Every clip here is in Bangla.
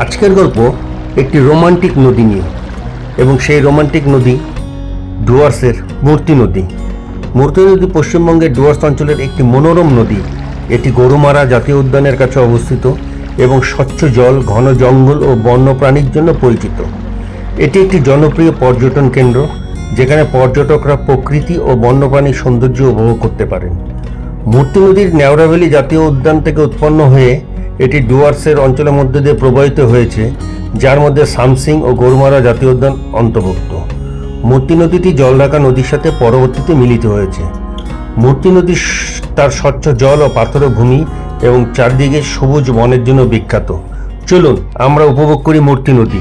আজকের গল্প একটি রোমান্টিক নদী নিয়ে, এবং সেই রোমান্টিক নদী ডুয়ার্সের মূর্তি নদী। মূর্তি নদী পশ্চিমবঙ্গের ডুয়ার্স অঞ্চলের একটি মনোরম নদী। এটি গরুমারা জাতীয় উদ্যানের কাছে অবস্থিত এবং স্বচ্ছ জল, ঘন জঙ্গল ও বন্যপ্রাণীর জন্য পরিচিত। এটি একটি জনপ্রিয় পর্যটন কেন্দ্র, যেখানে পর্যটকরা প্রকৃতি ও বন্যপ্রাণীর সৌন্দর্য উপভোগ করতে পারেন। মূর্তি নদীর ন্যাওড়াভ্যালি জাতীয় উদ্যান থেকে উৎপন্ন হয়ে এটি ডুয়ার্সের অঞ্চলের মধ্যে দিয়ে প্রবাহিত হয়েছে, যার মধ্যে সামসিং ও গরুমারা জাতীয় উদ্যান অন্তর্ভুক্ত। মূর্তি নদীটি জলঢাকা নদীর সাথে পরবর্তীতে মিলিত হয়েছে। মূর্তি নদী তার স্বচ্ছ জল ও পাথরের ভূমি এবং চারদিকে সবুজ বনের জন্য বিখ্যাত। চলুন, আমরা উপভোগ করি মূর্তি নদী।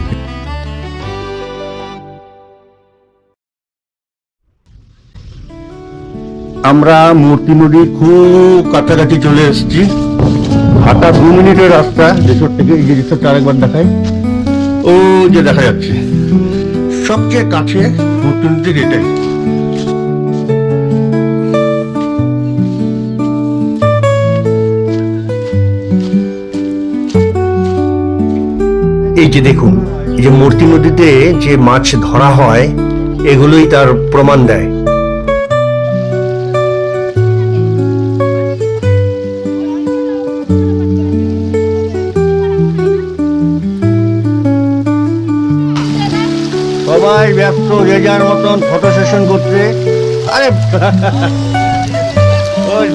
আমরা মূর্তি নদীর খুব কাছাকাছি চলে এসেছি। হাঁটা দু মিনিটের রাস্তা। রিসোর্ট থেকে এই যে রিসোর্ট আরেকবার দেখাই। ও যে দেখা যাচ্ছে। সবচেয়ে কাছে নদীর এটাই এই যে দেখুন এই যে মূর্তি নদীতে যে মাছ ধরা হয় এগুলোই তার প্রমাণ দেয়। সবাই ব্যস্ত যে যার মতন ফটো সেশন করতে। আরে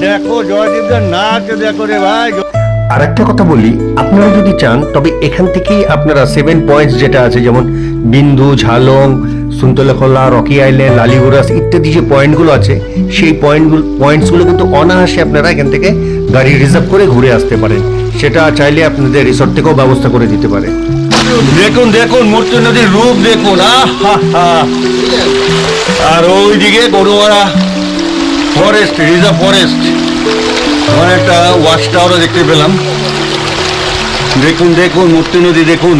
দেখো জয়দীপদের নাচ দেখো রে ভাই। আর একটা কথা বলি, আপনারা যদি চান, তবে এখান থেকেই আপনারা সেভেন পয়েন্টস যেটা আছে, যেমন বিন্দু, ঝালং, সুন্তলেখলা, রকি আইল্যান্ড লালিগুরাস ইত্যাদি যে পয়েন্টগুলো আছে, সেই পয়েন্টগুলো পয়েন্টসগুলো কিন্তু অনায়াসে আপনারা এখান থেকে গাড়ি রিজার্ভ করে ঘুরে আসতে পারেন। সেটা চাইলে আপনাদের রিসোর্ট থেকেও ব্যবস্থা করে দিতে পারে দেখুন দেখুন, মূর্তি নদীর রূপ দেখুন। আর ওইদিকে গরুয়ারা ফরেস্ট রিজার্ভ ফরেস্ট আমার একটা ওয়াচ টাওয়ারও দেখতে পেলাম। দেখুন দেখুন, মূর্তি নদী দেখুন।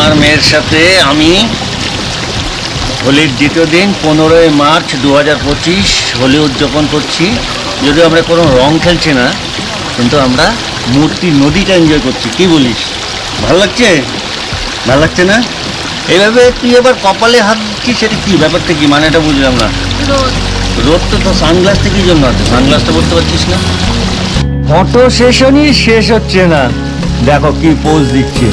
আমার মেয়ের সাথে আমি হোলির দ্বিতীয় দিন পনেরোই মার্চ দু হাজার পঁচিশ হোলি উদযাপন করছি। যদিও আমরা কোনো রং খেলছি না কিন্তু আমরা মূর্তি নদীটা এনজয় করছি। কি বলিস? ভালো লাগছে? ভালো লাগছে না? এইভাবে তুই এবার কপালে হাত দিচ্ছিস সেটা কি ব্যাপারটা কি? মানে এটা বুঝলাম না। রোদ। তো তো সানগ্লাসটা কি জন্য আছে। সানগ্লাসটা বলতে পারছিস না? ফটো সেশনই শেষ হচ্ছে না। দেখো কি পোজ দিচ্ছে।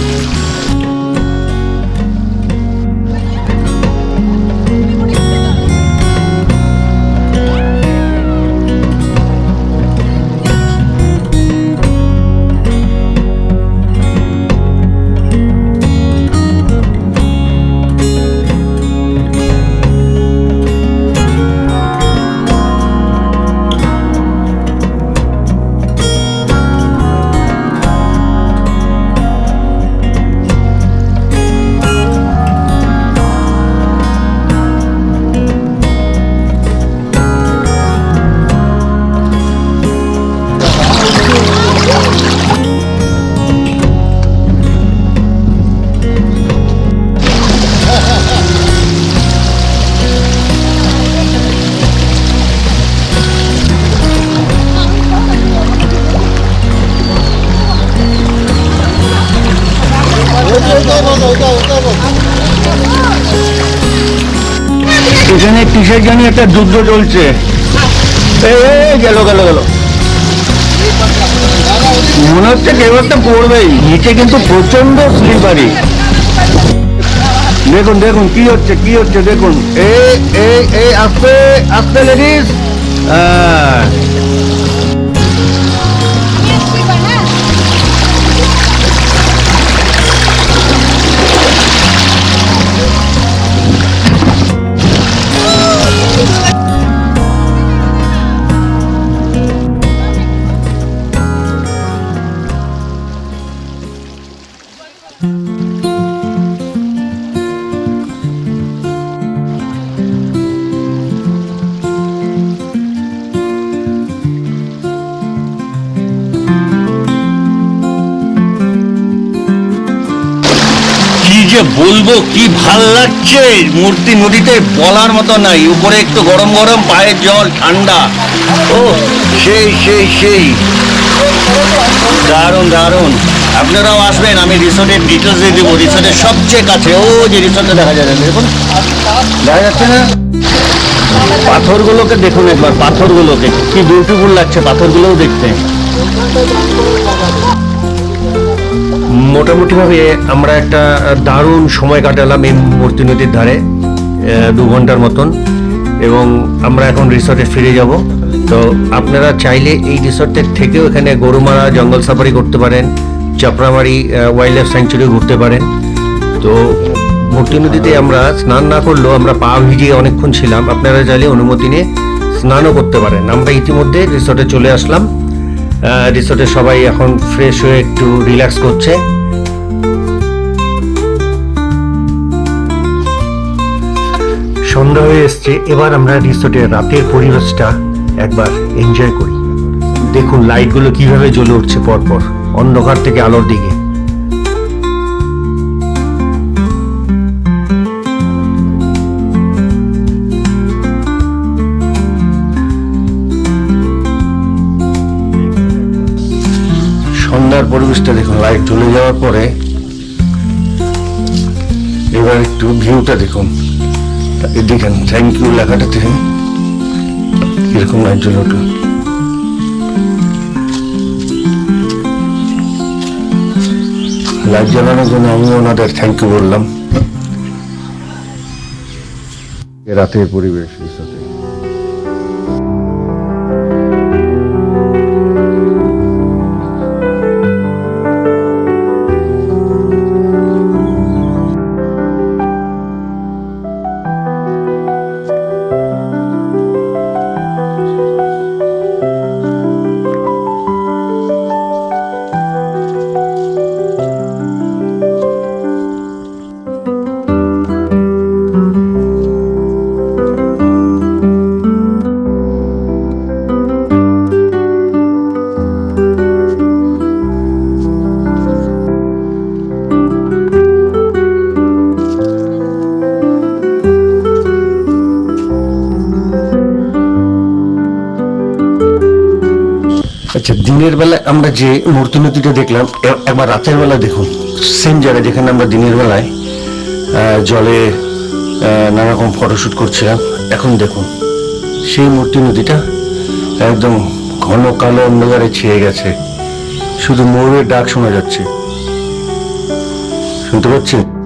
কিসের জানি একটা যুদ্ধ চলছে। গেল গেল গেল। মনে হচ্ছে কেউ একটা পড়বেই। নিচে কিন্তু প্রচণ্ড স্লিপারি। দেখুন দেখুন, কি হচ্ছে কি হচ্ছে, দেখুন। এ এ আসতে, আস্তে লেডিস যে বলব কি ভালো লাগছে? মূর্তি নদীতে বলার মতো নাই। উপরে একটু গরম গরম পায়ের জল, ঠান্ডা। ও, সেই সেই সেই। দারুণ দারুণ। আপনারাও আসবেন, আমি রিসোর্টের ডিটেলস দিয়ে দেবো। রিসোর্টের সবচেয়ে কাছে, ও যে রিসোর্টটা দেখা যায় দেখুন। দেখা যাচ্ছে না? পাথরগুলোকে দেখুন একবার, পাথরগুলোকে। কি বিউটিফুল লাগছে পাথরগুলোও দেখতে। মোটামুটিভাবে আমরা একটা দারুণ সময় কাটালাম এই মূর্তি নদীর ধারে দু ঘণ্টার মতন। এবং আমরা এখন রিসর্টে ফিরে যাব। তো আপনারা চাইলে এই রিসর্টের থেকেও এখানে গরুমারা, জঙ্গল সাফারি করতে পারেন, চাপড়ামারি ওয়াইল্ড লাইফ স্যাংচুরি ঘুরতে পারেন। তো মূর্তি নদীতে আমরা স্নান না করলেও আমরা পা ভিজিয়ে অনেকক্ষণ ছিলাম। আপনারা চাইলে অনুমতি নিয়ে স্নানও করতে পারেন। আমরা ইতিমধ্যে রিসর্টে চলে আসলাম। রিসর্টে সবাই এখন ফ্রেশ হয়ে একটু রিল্যাক্স করছে। সন্ধ্যা হয়ে এসছে, এবার আমরা রিসোর্টের রাতের পরিবেশটা একবার এনজয় করি। দেখুন লাইটগুলো কীভাবে জ্বলে উঠছে পরপর, অন্ধকার থেকে আলোর দিকে। সন্ধ্যার পরিবেশটা দেখুন লাইট চলে যাওয়ার পরে এবার একটু ভিউটা দেখুন। দেখেন থ্যাংক ইউ লেখাটা থেকে কীরকম লাইট জ্বলে উঠল লাইট জ্বালানোর জন্য আমি ওনাদের থ্যাংক ইউ বললাম। রাতের পরিবেশ রিসোর্টে দিনের বেলায় আমরা যে মূর্তি নদীটা দেখলাম একবার রাতের বেলা দেখুন সেম জায়গায় যেখানে আমরা দিনের বেলায় জলে আহ, নানা রকম ফটোশ্যুট করছিলাম এখন দেখুন সেই মূর্তি নদীটা একদম ঘন কালো অন্ধকারে ছেয়ে গেছে। শুধু ময়ূরের ডাক শোনা যাচ্ছে। শুনতে পাচ্ছেন?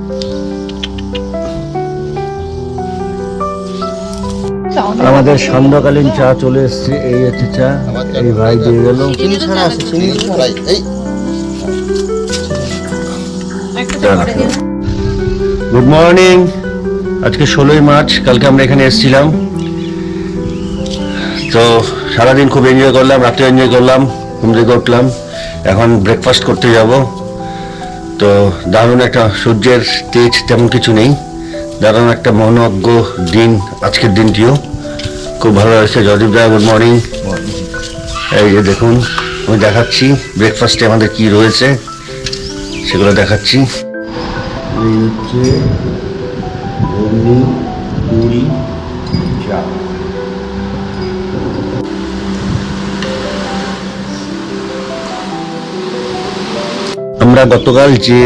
আমাদের সন্ধ্যাকালীন চা চলে এসছে এই হচ্ছে চা এই ভাই দিয়ে গেল। চিনি ছাড়া আছে চিনি ছাড়াই এই। গুড মর্নিং আজকে ষোলোই মার্চ কালকে আমরা এখানে এসেছিলাম। তো সারাদিন খুব এনজয় করলাম রাত্রে এনজয় করলাম ঘুম থেকে উঠলাম। এখন ব্রেকফাস্ট করতে যাব। তো দারুণ একটা সূর্যের তেজ তেমন কিছু নেই। দারুণ একটা মনোজ্ঞ দিন আজকের দিনটিও। খুব ভালো লাগছে। জয়দীপ দা গুড মর্নিং এই যে দেখুন আমি দেখাচ্ছি। ব্রেকফাস্টে আমাদের কি রয়েছে সেগুলো দেখাচ্ছি। এই হচ্ছে ঘুগনি পুরি চা। আমরা গতকাল যে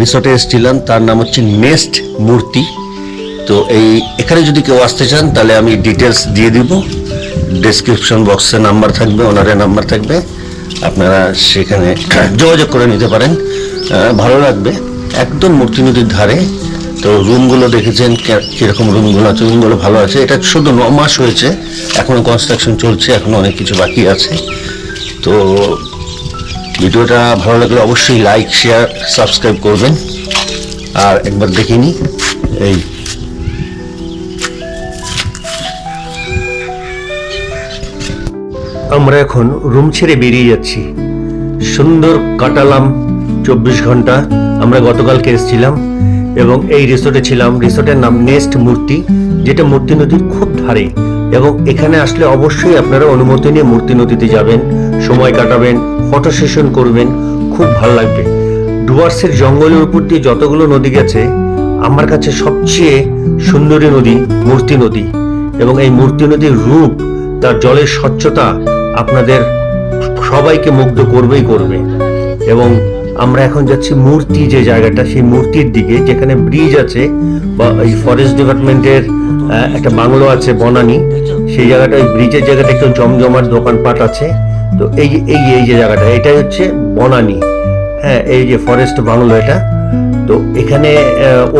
রিসোর্টে এসেছিলাম তার নাম হচ্ছে নেস্ট মূর্তি তো এই, এখানে যদি কেউ আসতে চান, তাহলে আমি ডিটেলস দিয়ে দিব। ডেসক্রিপশন বক্সে নাম্বার থাকবে ওনারের নাম্বার থাকবে। আপনারা সেখানে যোগাযোগ করে নিতে পারেন। ভালো লাগবে। একদম মূর্তি নদীর ধারে। তো রুমগুলো দেখেছেন কীরকম রুমগুলো আছে? রুমগুলো ভালো আছে। এটা শুধু ন মাস হয়েছে। এখনও কনস্ট্রাকশন চলছে, এখনও অনেক কিছু বাকি আছে। তো ভিডিওটা ভালো লাগলে অবশ্যই লাইক শেয়ার সাবস্ক্রাইব করবেন। আর একবার দেখে নিই। এই আমরা এখন রুম ছেড়ে বেরিয়ে যাচ্ছি। সুন্দর কাটালাম চব্বিশ ঘণ্টা। আমরা গতকালকে এসেছিলাম এবং এই রিসোর্টে ছিলাম। রিসোর্টের নাম নেস্ট মূর্তি, যেটা মূর্তি নদীর খুব ধারে। এবং এখানে আসলে অবশ্যই আপনারা অনুমতি নিয়ে মূর্তি নদীতে যাবেন, সময় কাটাবেন, ফটো সেশন করবেন, খুব ভালো লাগবে। ডুয়ার্সের জঙ্গলের উপর দিয়ে যতগুলো নদী গেছে, আমার কাছে সবচেয়ে সুন্দরী নদী মূর্তি নদী। এবং এই মূর্তি নদীর রূপ, তার জলের স্বচ্ছতা আপনাদের সবাইকে মুগ্ধ করবেই করবে। এবং আমরা এখন যাচ্ছি মূর্তি যে জায়গাটা, সেই মূর্তির দিকে, যেখানে ব্রিজ আছে, বা এই ফরেস্ট ডিপার্টমেন্টের একটা বাংলো আছে, বনানী। সেই জায়গাটা, ওই ব্রিজের জায়গাটা একটু জমজমাট দোকানপাট আছে। তো এই এই এই যে জায়গাটা, এটাই হচ্ছে বনানী। হ্যাঁ এই যে ফরেস্ট বাংলো এটা। তো এখানে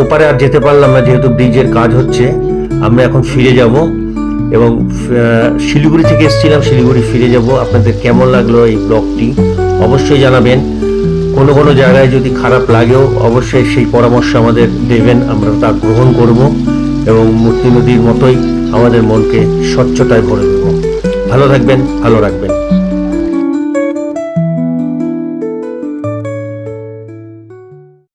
ওপারে আর যেতে পারলাম না, যেহেতু ব্রিজের কাজ হচ্ছে, আমরা এখন ফিরে যাব। এবং শিলিগুড়ি থেকে এসেছিলাম, শিলিগুড়ি ফিরে যাব। আপনাদের কেমন লাগল এই ব্লগটি? অবশ্যই জানাবেন। কোনো কোনো জায়গায় যদি খারাপ লাগেও, অবশ্যই সেই পরামর্শ আমাদের দেবেন। আমরা তা গ্রহণ করব এবং মূর্তি নদীর মতোই আমাদের মনকে স্বচ্ছতায় ভরে দেব। ভালো থাকবেন, ভালো রাখবেন।